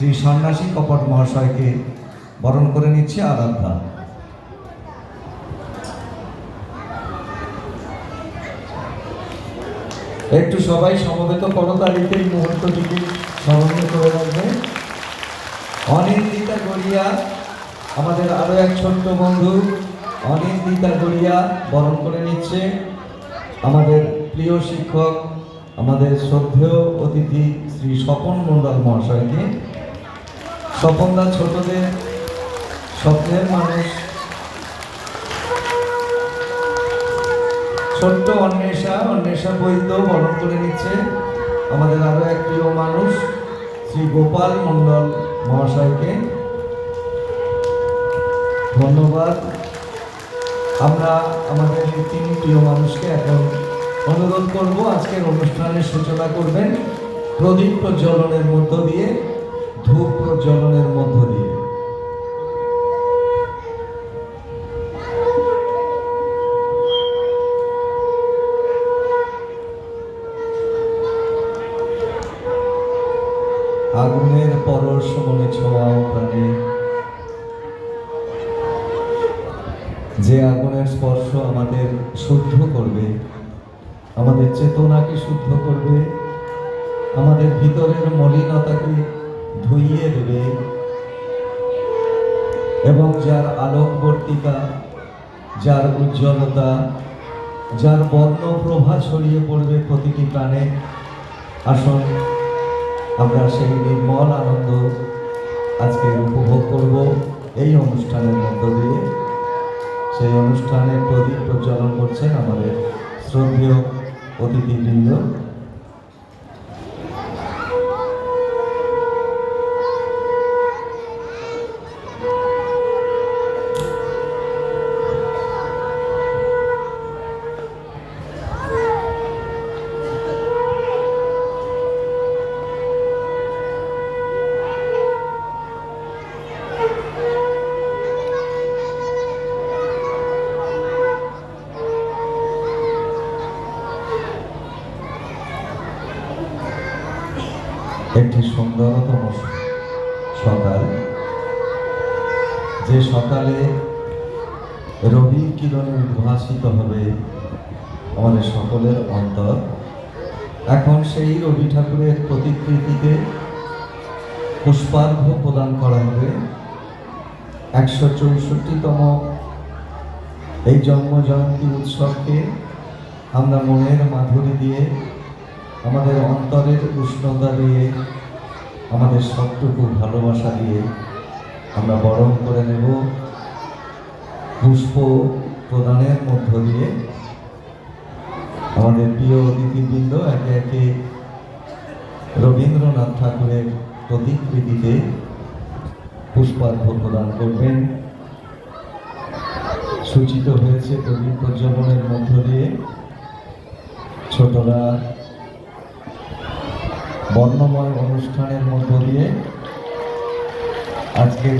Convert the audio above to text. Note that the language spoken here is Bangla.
শ্রী সন্ন্যাসী কপট মহাশয়কে বরণ করে নিচ্ছে আরাধ্যা। একটু সবাই সমবেত করতালিতে এই মুহূর্তটিকে স্মরণীয় করে রাখবে। অনিন্দিতা গড়িয়া, আমাদের আরও এক ছোট্ট বন্ধু, অনিন্দিতা গড়িয়া বরণ করে নিচ্ছে। আমাদের প্রিয় শিক্ষক, আমাদের শ্রদ্ধেয় অতিথি শ্রী স্বপন মণ্ডল মহাশয়কে। স্বপনদা ছোটদের স্বপ্নের মানুষ। ছোট্ট অন্বেষা অন্বেষা বৈদ্য বরণ করে নিচ্ছে আমাদের আরও এক প্রিয় মানুষ, শ্রী গোপাল মণ্ডল মহাশয়কে। ধন্যবাদ। আমরা আমাদের এই তিন প্রিয় মানুষকে এখন অনুরোধ করব, আজকের অনুষ্ঠানের সূচনা করবেন প্রদীপ প্রজ্বলনের মধ্য দিয়ে। ধূপ প্রজ্বলনের মধ্য দিয়ে। আগুনের পরশ মনে ছোঁয়াও প্রাণে। যে আগুনের স্পর্শ আমাদের শুদ্ধ করবে, আমাদের চেতনাকে শুদ্ধ করবে, আমাদের ভিতরের মলিনতাকে ধুইয়ে দেবে। এবং যার আলোকবর্তিকা, যার উজ্জ্বলতা, যার বর্ণ প্রভা ছড়িয়ে পড়বে প্রতিটি প্রাণে, আসুন আমরা সেই নির্মল আনন্দ আজকে উপভোগ করব এই অনুষ্ঠানের মধ্য দিয়ে। সেই অনুষ্ঠানে প্রদীপ প্রজ্বলন করছেন আমাদের শ্রদ্ধেয় অতিথিবৃন্দ। একটি সুন্দরতম সকাল। যে সকালে রবি কিরণে উদ্ভাসিত হবে আমাদের সকলের অন্তর, এখন সেই রবি ঠাকুরের প্রতিকৃতিতে পুষ্পার্ঘ্য প্রদান করা হবে। একশো চৌষট্টিতম এই জন্ম জয়ন্তী উৎসবকে আমরা মনের মাধুরী দিয়ে আমাদের অন্তরের উষ্ণতা দিয়ে, আমাদের সবটুকু ভালোবাসা দিয়ে আমরা বরণ করে নেব। পুষ্প প্রদানের মধ্য দিয়ে আমাদের প্রিয় অতিথিবৃন্দ একে একে রবীন্দ্রনাথ ঠাকুরের প্রতিকৃতিতে পুষ্পার্ঘ প্রদান করবেন। সূচিত হয়েছে প্রদীপ প্রজ্বলনের মধ্য দিয়ে ছোটরা বর্ণময় অনুষ্ঠানের মধ্য দিয়ে আজকের